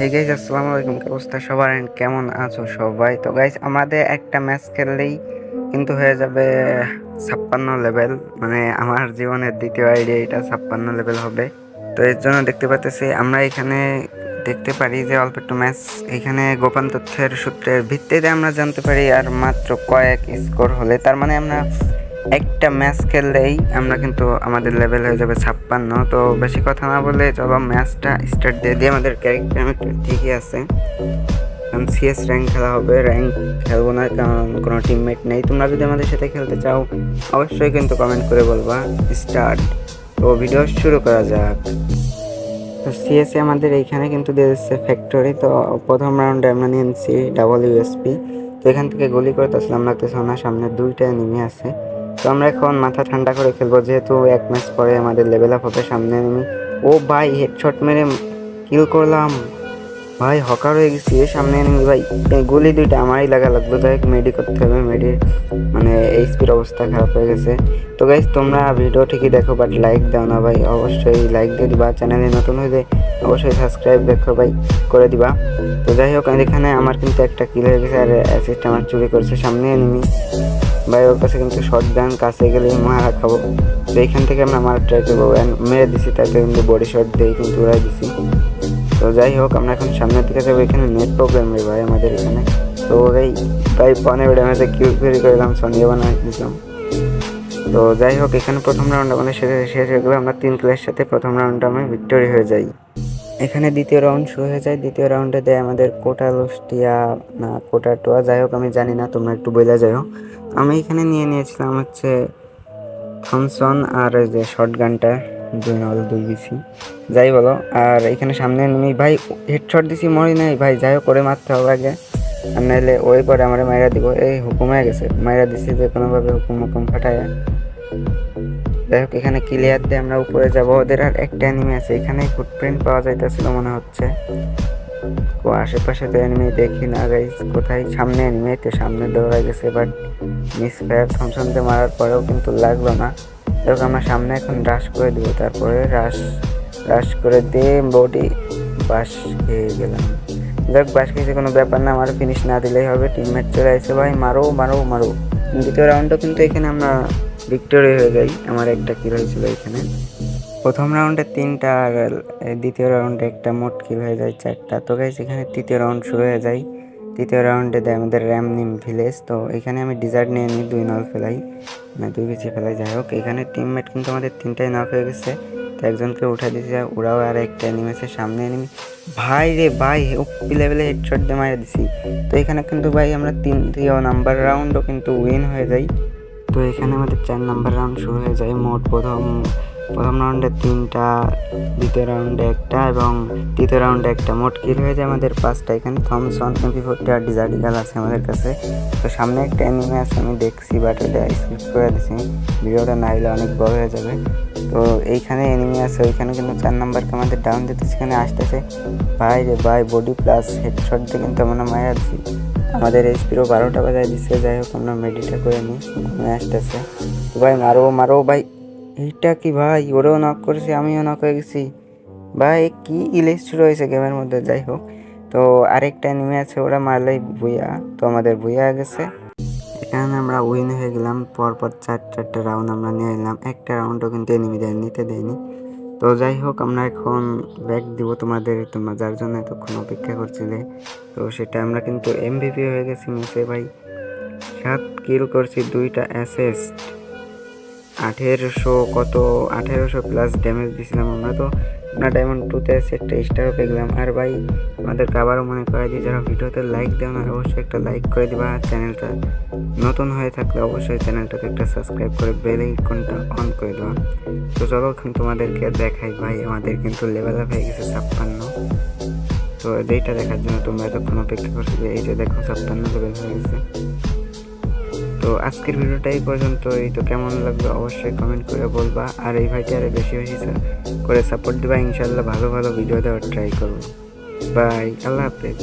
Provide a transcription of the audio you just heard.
Hey guys আসসালামু আলাইকুম অবস্থা সবার? কেমন আছো সবাই? তো গাইজ আমাদের একটা ম্যাচ খেললেই কিন্তু হয়ে যাবে ছাপ্পান্ন লেভেল মানে আমার জীবনের দ্বিতীয় আইডিয়া এটা ছাপ্পান্ন লেভেল হবে। তো এর জন্য দেখতে পাচ্ছি আমরা এখানে দেখতে পারি যে অল্প একটু ম্যাচ এখানে গোপন তথ্যের সূত্রের ভিত্তিতে আমরা জানতে পারি আর মাত্র কয়েক স্কোর হলে। তার মানে আমরা একটা ম্যাচ খেললেই আমরা কিন্তু আমাদের লেভেল হয়ে যাবে ছাপ্পান্ন। তো বেশি কথা না বলে চলো ম্যাচটা স্টার্ট দিয়ে দিয়ে আমাদের ক্যারেক্টার ঠিকই আছে। কারণ সিএস র্যাঙ্ক খেলা হবে র্যাঙ্ক খেলব না কারণ কোনো টিমমেট নেই। তোমরা যদি আমাদের সাথে খেলতে চাও, অবশ্যই কিন্তু কমেন্ট করে বলবা স্টার্ট তো ভিডিও শুরু করা যাক। তো সিএসএ আমাদের এইখানে কিন্তু দিয়ে দিচ্ছে ফ্যাক্টরি তো প্রথম রাউন্ডে আমরা নিয়ে নিচ্ছি ডাবল ইউএসপি তো এখান থেকে গুলি করে আসলাম লাগতেছে না সামনে দুইটা নেমে আছে। তো আমরা এখন মাথা ঠান্ডা করে খেলব, যেহেতু এক ম্যাচ পরে আমাদের লেভেল আপ হবে সামনে নেমি। ও ভাই হেডশট মেরে কিল করলাম। ভাই, হকার হয়ে গেছি এ সামনে এনেমি ভাই গুলি দুইটা আমারই লাগা যাই হোক মেডি করতে হবে মেডির মানে এইচপির অবস্থা খারাপ হয়ে গেছে। তো গাইজ তোমরা ভিডিও ঠিকই দেখো বাট লাইক দাও না ভাই। অবশ্যই লাইক দিয়ে দিবা। চ্যানেলে নতুন হলে অবশ্যই সাবস্ক্রাইব দেখো ভাই, করে দিবা। তো যাই হোক, এখানে আমার কিন্তু একটা কিল হয়ে গেছে, আর অ্যাসিস্ট আমার চুরি করছে সামনে এনিমি ভাই ওর কাছে কিন্তু শর্ট গান কাছে গেলেই মারা খাব। তো এইখান থেকে আমরা মারা ট্রাই করব। মেরে দিছি তাকে কিন্তু বডি শট দিয়ে কিন্তু উড়াই দিছি। তো যাই হোক, আমরা এখন সামনের দিকে যাব। এখানে নেট প্রবলেম রে ভাই, আমাদের এখানে। তো এই তাই পনেরো ড্যামেজে কিউ ফেরি করলাম সনিয়ে বানাই দিয়েছিলাম তো যাই হোক, এখানে প্রথম রাউন্ড আমাদের শেষ হয়ে গেলো আমরা তিন প্লেয়ার সাথে প্রথম রাউন্ডটা আমি ভিক্টোরি হয়ে যাই। এখানে দ্বিতীয় রাউন্ড শুরু হয়ে যায়। দ্বিতীয় রাউন্ডে দেয় আমাদের কোটা লোস্টিয়া, না, কোটা টোয়া, যাই হোক, আমি জানি না, তোমরা একটু বোঝা যাই হোক। আমি এখানে নিয়ে নিয়েছিলাম হচ্ছে থমসন আর ওই যে শর্ট গানটা, দুই নল, দুই বিসি। যাই বলো, আর এখানে সামনে নেমি ভাই, হেডশট দিছি মরি নাই, ভাই, যাই হোক করে মারতে হবে আগে। আর নাহলে ওই পরে আমার মাইরা দিব। এই, হুকুম হয়ে গেছে। মাইরা দিছি যে কোনোভাবে হুকুম হুকুম ফাটায়। যাই হোক এখানে ক্লিয়ার দিয়ে আমরা উপরে যাব। ওদের আর একটা অ্যানিমি আছে এখানে ফুটপ্রিন্ট পাওয়া যাইতেছিল মনে হচ্ছে। ও আশেপাশে তো এনিমি দেখি না গাইস কোথায়? সামনে এনিমি তো সামনে দৌড়ায় গেছে বাট মিস ফায়ার থমসনতে মারার পরেও কিন্তু লাগল না। হোক আমরা সামনে এখন রাশ করে দিব, তারপরে রাশ রাশ করে দিয়ে বডি বাস খেয়ে গেলাম। যাক বাস খেয়েছে, কোনো ব্যাপার না, আমার ফিনিশ না দিলেই হবে টিমমেট চলে আসে ভাই, মারো মারো মারো। দ্বিতীয় রাউন্ডও কিন্তু এখানে আমরা ভিক্টোরি হয়ে যাই, আমার একটা কিল হয়েছিল এখানে। প্রথম রাউন্ডে তিনটা আর দ্বিতীয় রাউন্ডে একটা মোট কিল হয়ে যায় চারটা। তো গাইস এখানে তৃতীয় রাউন্ড শুরু হয়ে যায়। তৃতীয় রাউন্ডে দেয় আমাদের র্যামনিম ভিলেজ তো এখানে আমি ডিজার্ট নিয়ে নিই, দুই নল ফেলাই মানে দুই বেশি ফেলাই, যাই হোক। এখানে টিমমেট কিন্তু আমাদের তিনটাই নক হয়ে গেছে। তো একজনকে উঠে দিয়েছে ওরাও আর একটা এনিমেছে সামনে এনিমি ভাই রে ভাই উপি লেভেলে হেডশট দিয়ে মারা দিছি। তো এখানে কিন্তু ভাই, আমরা তৃতীয় নাম্বার রাউন্ডও কিন্তু উইন হয়ে যাই। তো এখানে আমাদের চার নাম্বার রাউন্ড শুরু হয়ে যায়। মোট প্রথম প্রথম রাউন্ডে তিনটা, দ্বিতীয় রাউন্ডে একটা এবং তৃতীয় রাউন্ডে একটা। মোট কিল হয়ে যায় আমাদের পাঁচটা। এখানে থমসন এমপি ফোরটি আর ডিজার্টিকাল আছে আমাদের কাছে। তো সামনে একটা অ্যানিমে আছে, আমি দেখছি বাট এটা স্কিপ করে দিছি। ভিডিওটা না হলে অনেক বড় হয়ে যাবে। তো এইখানে এনিমি আছে, ওইখানে কিন্তু চার নাম্বারকে আমাদের ডাউন দিতে সেখানে আসতেছে। ভাই রে ভাই বডি প্লাস হেডশট দিয়ে কিন্তু আমরা মারা দিছি। আমাদের এইচপিরও বারোটা বাজায় দিচ্ছে যাই হোক আমরা মেডিটা করে নিই, ঘুমে আসতেছে। ভাই, মারো মারো, ভাই, এইটা কি ভাই? ওরেও নক করেছে, আমিও নক হয়ে গেছি। ভাই, কি ইলেস শুরু গেমের মধ্যে? যাই হোক, তো আরেকটা নেমে আছে, ওরা মারলেই ভুইয়া তো আমাদের ভুইয়া গেছে। এখানে আমরা উইন হয়ে গেলাম, পরপর চার, চারটা রাউন্ড আমরা নিয়ে নিলাম একটা রাউন্ডও কিন্তু এনিমি নিতে দেয়নি। তো যাই হোক আমরা এখন ব্যাগ দিব তোমাদের, তোমরা যার জন্য এতক্ষণ অপেক্ষা করছিলে। তো সেটা আমরা কিন্তু এমভিপি হয়ে গেছি মিসে ভাই। সাত কিল করছি দুইটা অ্যাসেস্ট আঠেরোশো কত? আঠেরোশো প্লাস ড্যামেজ দিছিলাম আমরা তো। আমরা ডায়মন্ড টুতে একটা স্টারও পেলাম আর ভাই আমাদেরকে আবারও মনে করে দিই যারা ভিডিওতে লাইক দেও না, অবশ্যই একটা লাইক করে দিবা। আর চ্যানেলটা নতুন হয়ে থাকলে অবশ্যই চ্যানেলটাকে একটা সাবস্ক্রাইব করে বেল আইকনটা অন করে দেওয়া তো চলো তোমাদেরকে দেখাই ভাই, আমাদের কিন্তু লেভেল আপ হয়ে গেছে ছাপ্পান্ন। তো যেইটা দেখার জন্য তোমরা এতক্ষণ অপেক্ষা করছ যে, এই যে দেখো, ছাপ্পান্ন লেভেল হয়ে গেছে। তো আজকের ভিডিওটা এই পর্যন্ত এই তো কেমন লাগল অবশ্যই কমেন্ট করে বলবা। আর এই ভাইটি আরও বেশি বেশি করে সাপোর্ট দেবা। ইনশাল্লাহ ভালো ভালো ভিডিও দেওয়ার ট্রাই করব। বাই আল্লাহ হাফেজ।